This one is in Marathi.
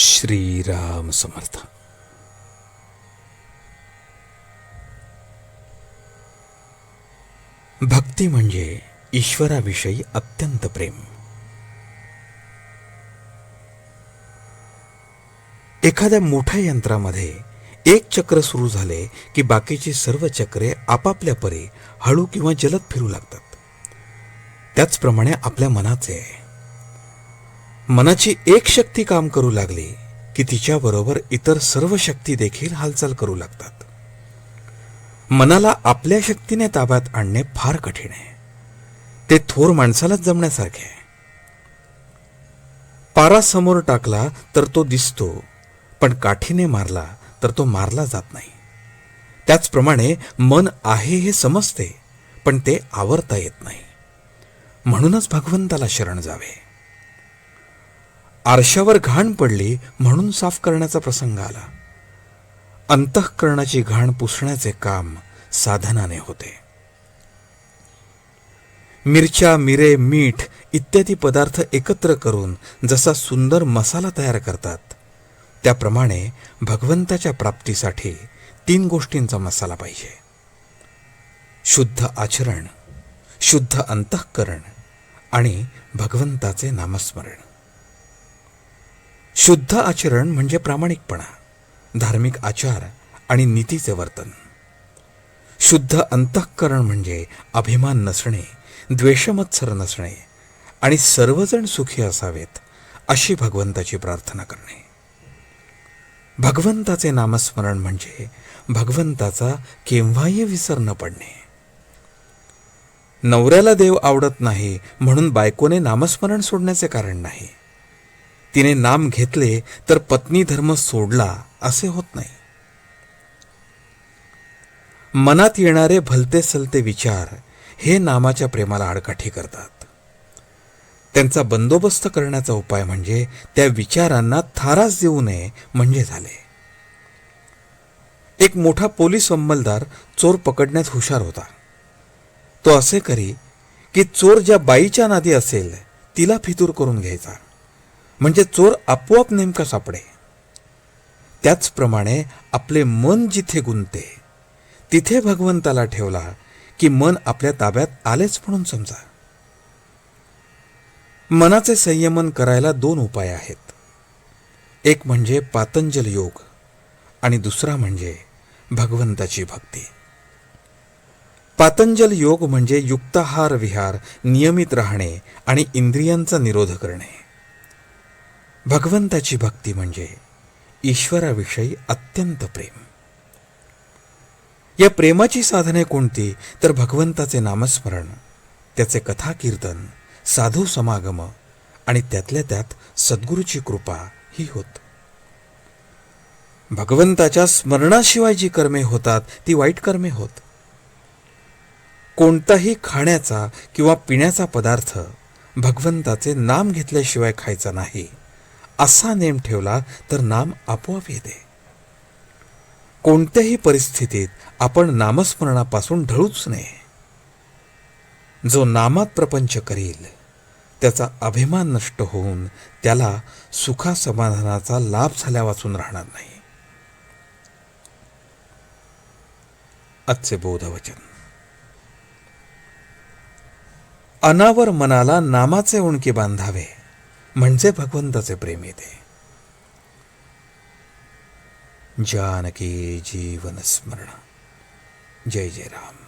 श्रीराम समर्थ. भक्ती म्हणजे ईश्वराविषयी अत्यंत प्रेम. एखाद्या मोठ्या यंत्रामध्ये एक चक्र सुरू झाले की बाकीची सर्व चक्रे आपापल्या परी हळू किंवा जलद फिरू लागतात. त्याचप्रमाणे आपल्या मनाचे आहे मनाची एक शक्ती काम करू लागली की तिच्याबरोबर इतर सर्व शक्ती देखील हालचाल करू लागतात. मनाला आपल्या शक्तीने ताब्यात आणणे फार कठीण आहे. ते थोर माणसालाच जमण्यासारखे आहे. पारा समोर टाकला तर तो दिसतो पण काठीने मारला तर तो मारला जात नाही. त्याचप्रमाणे मन आहे हे समजते पण ते आवरता येत नाही. म्हणूनच भगवंताला शरण जावे. आरशावर घाण पडली म्हणून साफ करण्याचा प्रसंग आला. अंतःकरणाची घाण पुसण्याचे काम साधनाने होते. मिरच्या मिरे मीठ इत्यादी पदार्थ एकत्र करून जसा सुंदर मसाला तयार करतात त्याप्रमाणे भगवंताच्या प्राप्तीसाठी तीन गोष्टींचा मसाला पाहिजे. शुद्ध आचरण शुद्ध अंतःकरण आणि भगवंताचे नामस्मरण. शुद्ध आचरण म्हणजे प्रामाणिकपणा धार्मिक आचार आणि नीतीचे वर्तन. शुद्ध अंतःकरण म्हणजे अभिमान नसणे द्वेषमत्सर नसणे आणि सर्वजण सुखी असावेत अशी भगवंताची प्रार्थना करणे. भगवंताचे नामस्मरण म्हणजे भगवंताचा केव्हाही विसर न पडणे. नवऱ्याला देव आवडत नाही म्हणून बायकोने नामस्मरण सोडण्याचे कारण नाही. तिने नाम घेतले तर पत्नी धर्म सोडला असे होत नाही. मनात येणारे भलते सलते विचार हे नामाच्या प्रेमाला आडकाठी करतात. त्यांचा बंदोबस्त करण्याचा उपाय म्हणजे त्या विचारांना थारास देऊ नये म्हणजे झाले. एक मोठा पोलीस अंमलदार चोर पकडण्यात हुशार होता. तो असे करी की चोर ज्या बाईच्या नादी असेल तिला फितूर करून घ्यायचा. म्हणजे चोर आपोआप नेमका सापडे त्याचप्रमाणे आपले मन जिथे गुंते तिथे भगवंताला ठेवला की मन आपल्या ताब्यात आलेच म्हणून समजा. मनाचे संयमन करायला दोन उपाय आहेत. एक म्हणजे पातंजल योग आणि दुसरा म्हणजे भगवंताची भक्ती. पातंजल योग म्हणजे युक्ताहार विहार नियमित राहणे आणि इंद्रियांचा निरोध करणे. भगवंताची भक्ती म्हणजे ईश्वराविषयी अत्यंत प्रेम. या प्रेमाची साधने कोणती? तर भगवंताचे नामस्मरण त्याचे कथा कीर्तन साधू समागम आणि त्यातल्या त्यात सद्गुरूची कृपा ही होत. भगवंताच्या स्मरणाशिवाय जी कर्मे होतात ती वाईट कर्मे होत. कोणताही खाण्याचा किंवा पिण्याचा पदार्थ भगवंताचे नाम घेतल्याशिवाय खायचा नाही. असा नेम ठेवला तर नाम आपोआप येते. कोणत्याही परिस्थितीत आपण नामस्मरणापासून ढळूच नये. जो नामात प्रपंच करील त्याचा अभिमान नष्ट होऊन त्याला सुखा समाधानाचा लाभ झाल्या वाचून राहणार नाही. आजचे बोधवचन. अनावर मनाला नामाचे उणके बांधावे. म्हणजे भगवंताचे प्रेम येते. जानकी जीवन स्मरण. जय जय राम.